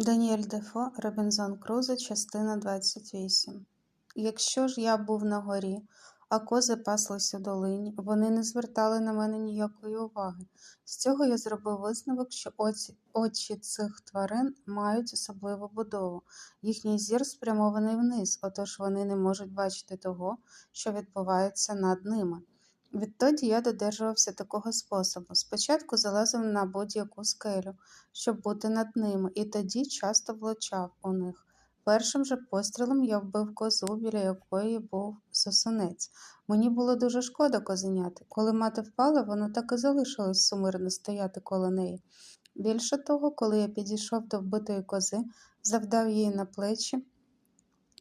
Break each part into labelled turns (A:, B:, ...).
A: Даніель Дефо, Робінзон Крузо, частина 28 Якщо ж я був на горі, а кози паслись у долині, вони не звертали на мене ніякої уваги. З цього я зробив висновок, що очі цих тварин мають особливу будову. Їхній зір спрямований вниз, отож вони не можуть бачити того, що відбувається над ними. Відтоді я додержувався такого способу. Спочатку залазив на будь-яку скелю, щоб бути над ними, і тоді часто влучав у них. Першим же пострілом я вбив козу, біля якої був сосунець. Мені було дуже шкода козеняти. Коли мати впала, воно так і залишилось сумирно стояти коло неї. Більше того, коли я підійшов до вбитої кози, завдав її на плечі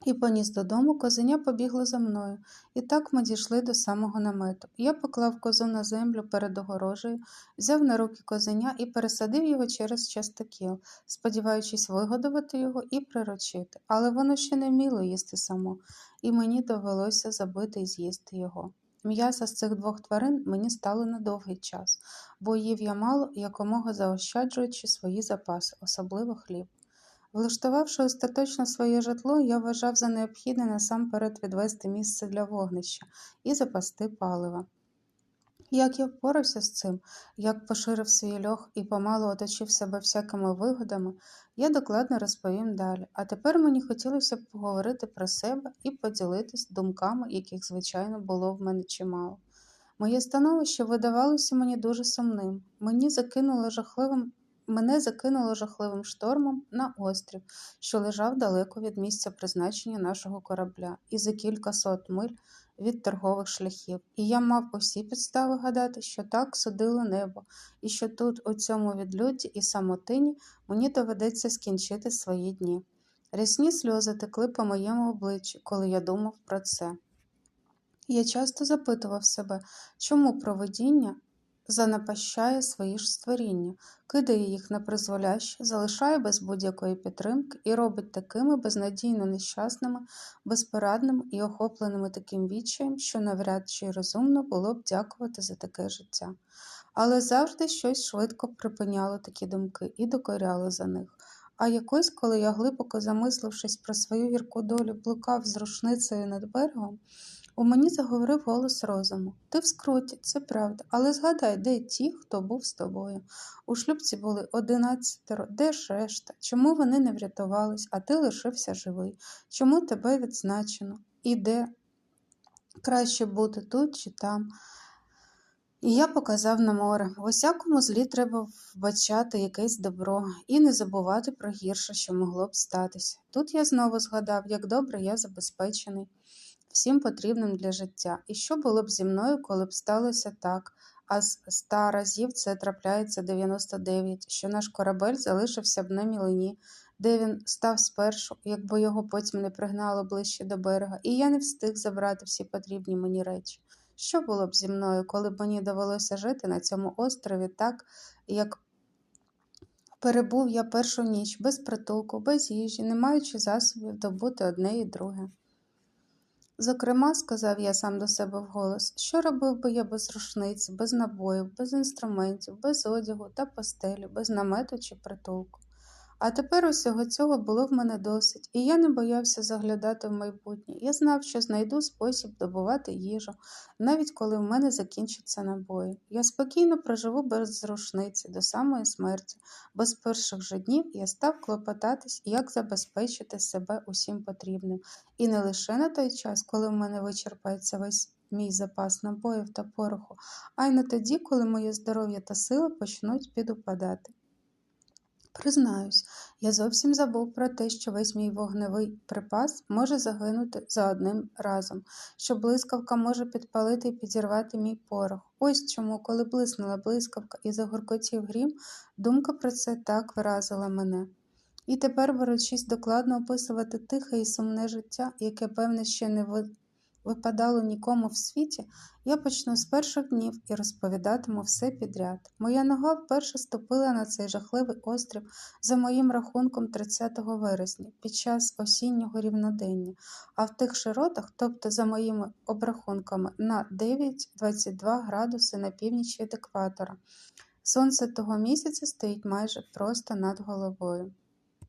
A: і поніс додому, козеня побігло за мною, і так ми дійшли до самого намету. Я поклав козу на землю перед огорожею, взяв на руки козеня і пересадив його через частокіл, сподіваючись вигодувати його і приручити. Але воно ще не вміло їсти само, і мені довелося забити і з'їсти його. М'яса з цих двох тварин мені стало на довгий час, бо їв я мало, якомога заощаджуючи свої запаси, особливо хліб. Влаштувавши остаточно своє житло, я вважав за необхідне насамперед відвести місце для вогнища і запасти палива. Як я впорався з цим, як поширив свій льох і помалу оточив себе всякими вигодами, я докладно розповім далі. А тепер мені хотілося б поговорити про себе і поділитись думками, яких, звичайно, було в мене чимало. Моє становище видавалося мені дуже сумним. Мені закинуло жахливим Мене закинуло жахливим штормом на острів, що лежав далеко від місця призначення нашого корабля, і за кілька сот миль від торгових шляхів. І я мав усі підстави гадати, що так судило небо, і що тут, у цьому відлюдді і самотині, мені доведеться скінчити свої дні. Рясні сльози текли по моєму обличчі, коли я думав про це. Я часто запитував себе, чому проведіння занапащає свої ж створіння, кидає їх на призволяще, залишає без будь-якої підтримки і робить такими безнадійно нещасними, безпорадними і охопленими таким відчаєм, що навряд чи розумно було б дякувати за таке життя. Але завжди щось швидко припиняло такі думки і докоряло за них. А якось, коли я, глибоко замислившись про свою гірку долю, блукав з рушницею над берегом, у мені заговорив голос розуму. Ти в скруті, це правда, але згадай, де ті, хто був з тобою. У шлюбці були одинадцятеро, де ж решта? Чому вони не врятувались, а ти лишився живий? Чому тебе відзначено? І де краще бути тут чи там? І я показав на море. В усякому злі треба вбачати якесь добро і не забувати про гірше, що могло б статися. Тут я знову згадав, як добре я забезпечений всім потрібним для життя. І що було б зі мною, коли б сталося так, а з ста разів це трапляється 99, що наш корабель залишився б на мілині, де він став спершу, якби його потім не пригнало ближче до берега, і я не встиг забрати всі потрібні мені речі. Що було б зі мною, коли б мені довелося жити на цьому острові так, як перебув я першу ніч без притулку, без їжі, не маючи засобів добути одне і друге? Зокрема, сказав я сам до себе вголос, що робив би я без рушниці, без набоїв, без інструментів, без одягу та постелі, без намету чи притулку. А тепер усього цього було в мене досить, і я не боявся заглядати в майбутнє. Я знав, що знайду спосіб добувати їжу, навіть коли в мене закінчаться набої. Я спокійно проживу без рушниці до самої смерті, бо з перших же днів я став клопотатись, як забезпечити себе усім потрібним. І не лише на той час, коли в мене вичерпається весь. Мій запас набоїв та пороху, а й не тоді, коли моє здоров'я та сила почнуть підупадати. Признаюсь, я зовсім забув про те, що весь мій вогневий припас може загинути за одним разом, що блискавка може підпалити і підірвати мій порох. Ось чому, коли блиснула блискавка і загоркотів грім, думка про це так вразила мене. І тепер, беручись докладно описувати тихе і сумне життя, яке, певне, ще не випадало нікому в світі, я почну з перших днів і розповідатиму все підряд. Моя нога вперше ступила на цей жахливий острів за моїм рахунком 30 вересня під час осіннього рівнодення, а в тих широтах, тобто за моїми обрахунками, на 9-22 градуси на північ від екватора. Сонце того місяця стоїть майже просто над головою.